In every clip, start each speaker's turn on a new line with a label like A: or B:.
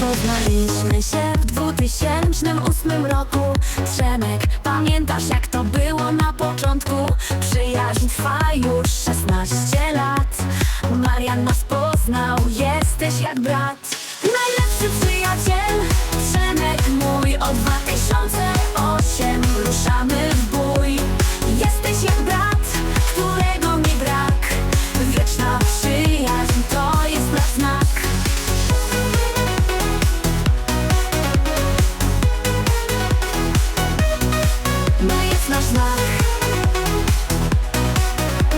A: Poznaliśmy się w 2008 roku. Przemek, pamiętasz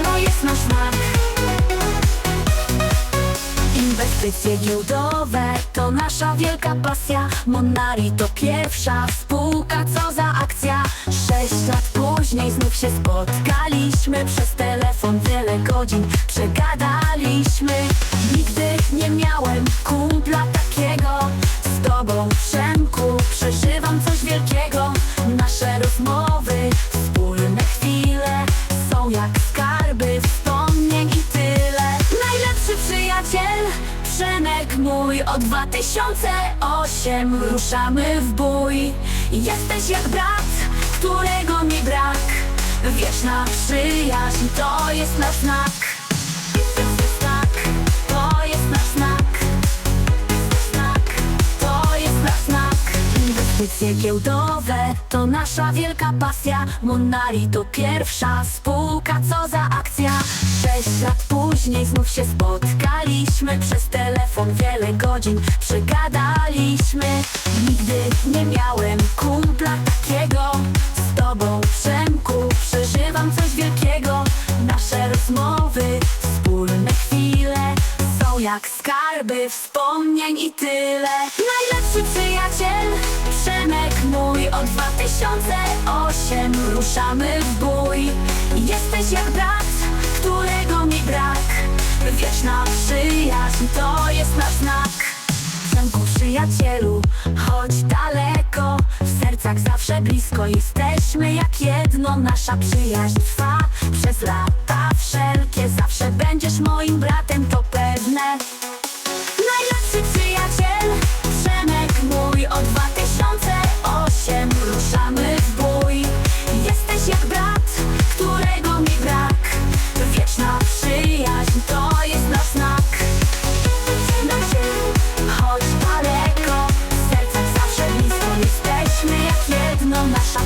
A: No jest nasz Inwestycje giełdowe to nasza wielka pasja. Monari to pierwsza spółka, co za akcja. Sześć lat później znów się spotkaliśmy. Przez telefon wiele godzin przegadaliśmy. Nigdy nie miałem mój Od 2008 ruszamy w bój. Jesteś jak brat, którego mi brak. Wieczna przyjaźń to jest nasz znak. Inwestycje giełdowe to nasza wielka pasja. Monari to pierwsza spółka, co za akcja. Sześć lat później znów się Przez telefon wiele godzin. Przegadaliśmy. Nigdy nie miałem kumpla takiego. Z tobą Przemku przeżywam coś wielkiego. Nasze rozmowy, wspólne chwile są jak skarby wspomnień i tyle. Najlepszy przyjaciel, Przemek mój Od 2008 ruszamy w bój. Jesteś jak brat, Przyjaźń to jest nasz znak. Przemku przyjacielu, chodź daleko. W sercach zawsze blisko jesteśmy jak jedno. Nasza przyjaźń trwa przez lata wszelkie. Zawsze będziesz moim bratem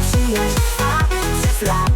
A: przyjąć, a ze fly.